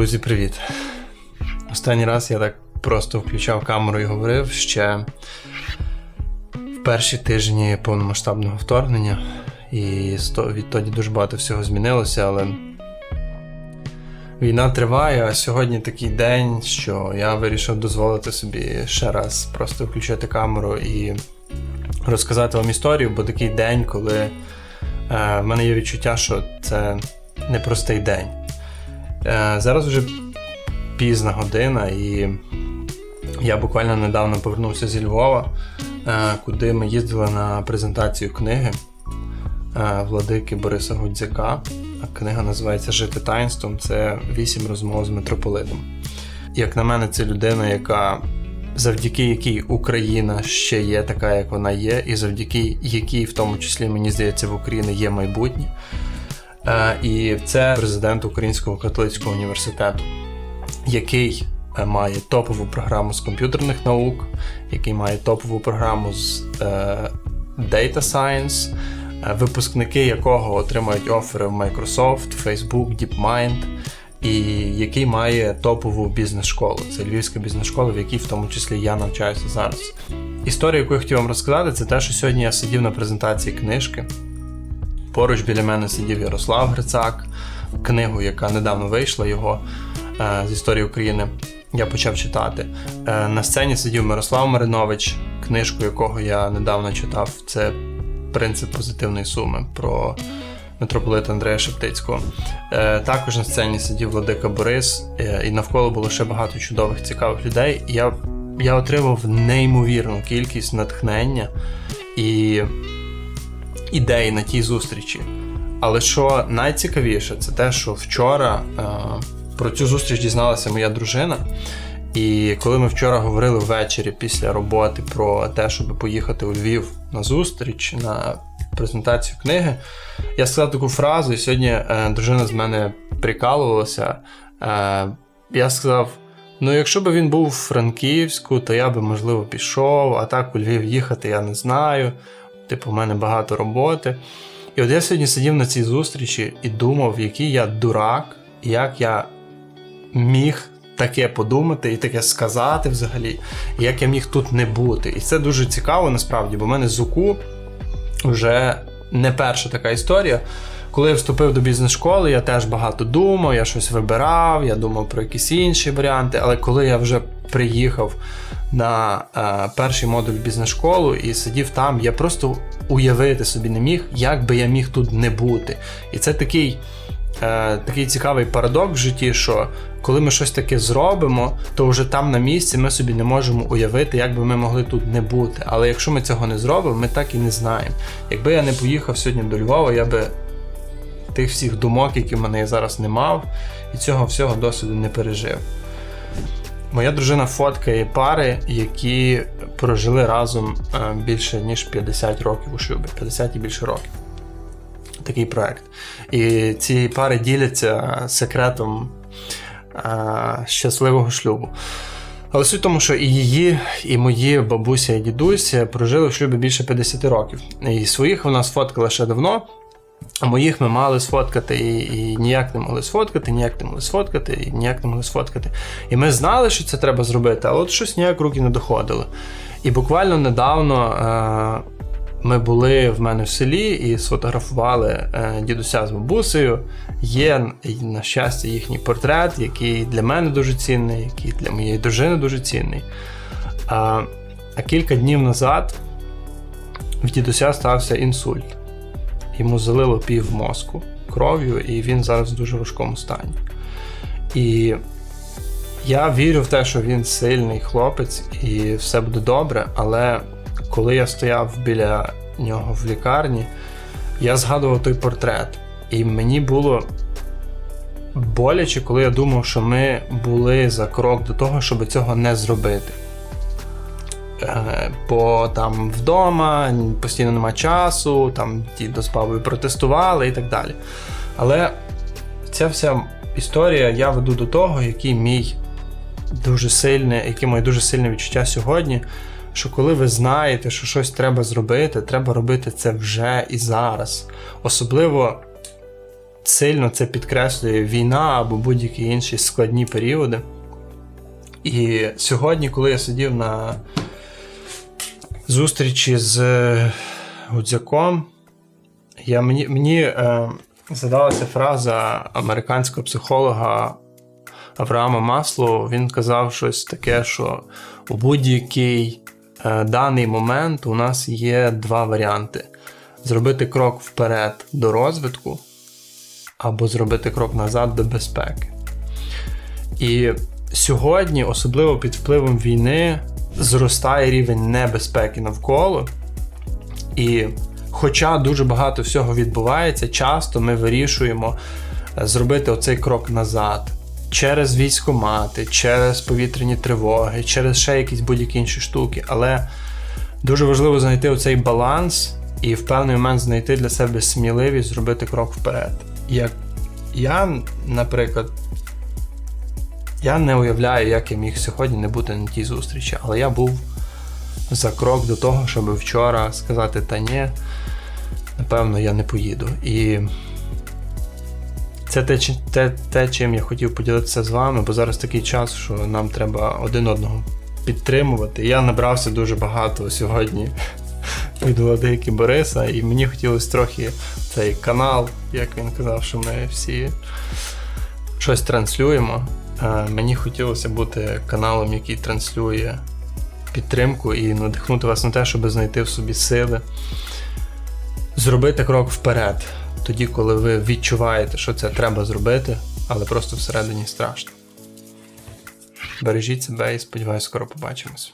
Друзі, привіт! Останній раз я так просто включав камеру і говорив ще в перші тижні повномасштабного вторгнення, і відтоді дуже багато всього змінилося, але війна триває, а сьогодні такий день, що я вирішив дозволити собі ще раз просто включити камеру і розказати вам історію, бо такий день, коли е, в мене є відчуття, що це непростий день. Е, зараз вже пізна година, і я буквально недавно повернувся зі Львова, е, куди ми їздили на презентацію книги е, владики Бориса Гудзяка. Книга називається Жити таїнством. Це вісім розмов з митрополитом. Як на мене, це людина, яка завдяки якій Україна ще є така, як вона є, і завдяки якій, в тому числі, мені здається, в Україні є майбутнє. Е, І це президент Українського католицького університету, який е, має топову програму з комп'ютерних наук, який має топову програму з е, Data Science, випускники якого отримають офери в Microsoft, Facebook, DeepMind, і який має топову бізнес-школу. Це львівська бізнес-школа, в якій в тому числі я навчаюся зараз. Історія, яку я хотів вам розказати, це те, що сьогодні я сидів на презентації книжки. Поруч біля мене сидів Ярослав Грицак, книгу, яка недавно вийшла його е, з історії України. Я почав читати. Е, на сцені сидів Мирослав Маринович, книжку якого я недавно читав. Це Принцип позитивної суми про митрополита Андрея Шептицького. Е, також на сцені сидів Владика Борис, і навколо було ще багато чудових, цікавих людей. Я, я отримав неймовірну кількість натхнення і ідей на тій зустрічі. Але що найцікавіше, це те, що вчора е, про цю зустріч дізналася моя дружина. І коли ми вчора говорили ввечері після роботи про те, щоб поїхати у Львів на зустріч, на презентацію книги, я сказав таку фразу, і сьогодні е, дружина з мене прикалувалася. Е, я сказав: ну, якщо б він був у Франківську, то я би, можливо, пішов, а так у Львів їхати я не знаю. Типу, у мене багато роботи. І от я сьогодні сидів на цій зустрічі і думав, який я дурак, як я міг таке подумати і таке сказати взагалі, як я міг тут не бути. І це дуже цікаво насправді, бо в мене з УКУ вже не перша така історія. Коли я вступив до бізнес-школи, я теж багато думав, я щось вибирав, я думав про якісь інші варіанти. Але коли я вже приїхав на е, перший модуль бізнес-школу і сидів там, я просто уявити собі не міг, як би я міг тут не бути. І це такий, е, такий цікавий парадокс в житті, що коли ми щось таке зробимо, то вже там на місці ми собі не можемо уявити, як би ми могли тут не бути. Але якщо ми цього не зробимо, ми так і не знаємо. Якби я не поїхав сьогодні до Львова, я би тих всіх думок, які в мене зараз не мав, і цього всього досвіду не пережив. Моя дружина фоткає пари, які прожили разом е, більше ніж 50 років у шлюбі, 50 і більше років. Такий проект. І ці пари діляться секретом е, щасливого шлюбу. Але суть в тому, що і її, і мої бабуся і дідусь прожили в шлюбі більше 50 років. І своїх вона сфоткала ще давно. А моїх ми мали сфоткати і, і ніяк не могли сфоткати, ніяк не могли сфоткати, і ніяк не могли сфоткати. І ми знали, що це треба зробити, але от щось ніяк руки не доходили. І буквально недавно е, ми були в мене в селі і сфотографували е, дідуся з бабусею. Є, на щастя, їхній портрет, який для мене дуже цінний, який для моєї дружини дуже цінний. А, а кілька днів назад в дідуся стався інсульт йому залило пів мозку кров'ю, і він зараз в дуже важкому стані. І я вірю в те, що він сильний хлопець і все буде добре, але коли я стояв біля нього в лікарні, я згадував той портрет. І мені було боляче, коли я думав, що ми були за крок до того, щоб цього не зробити. Е, Бо там вдома постійно нема часу, там дідо з бабою протестували і так далі. Але ця вся історія я веду до того, який мій дуже сильне, яке моє дуже сильне відчуття сьогодні. Що коли ви знаєте, що щось треба зробити, треба робити це вже і зараз. Особливо сильно це підкреслює війна або будь-які інші складні періоди. І сьогодні, коли я сидів на зустрічі з Гудзяком, я, мені, мені е, задалася фраза американського психолога Авраама Маслоу. Він казав щось таке, що у будь-який е, даний момент у нас є два варіанти: зробити крок вперед до розвитку, або зробити крок назад до безпеки. І сьогодні, особливо під впливом війни, зростає рівень небезпеки навколо. І хоча дуже багато всього відбувається, часто ми вирішуємо е, зробити оцей крок назад через військомати, через повітряні тривоги, через ще якісь будь-які інші штуки. Але дуже важливо знайти оцей баланс і в певний момент знайти для себе сміливість зробити крок вперед. Як я, наприклад, я не уявляю, як я міг сьогодні не бути на тій зустрічі, але я був за крок до того, щоб вчора сказати та ні, напевно, я не поїду. І це те, те, те, чим я хотів поділитися з вами, бо зараз такий час, що нам треба один одного підтримувати. Я набрався дуже багато сьогодні від Владики Бориса, і мені хотілося трохи цей канал, як він казав, що ми всі щось транслюємо. Е, Мені хотілося бути каналом, який транслює підтримку і надихнути вас на те, щоб знайти в собі сили, зробити крок вперед, тоді, коли ви відчуваєте, що це треба зробити, але просто всередині страшно. Бережіть себе і сподіваюся, скоро побачимось.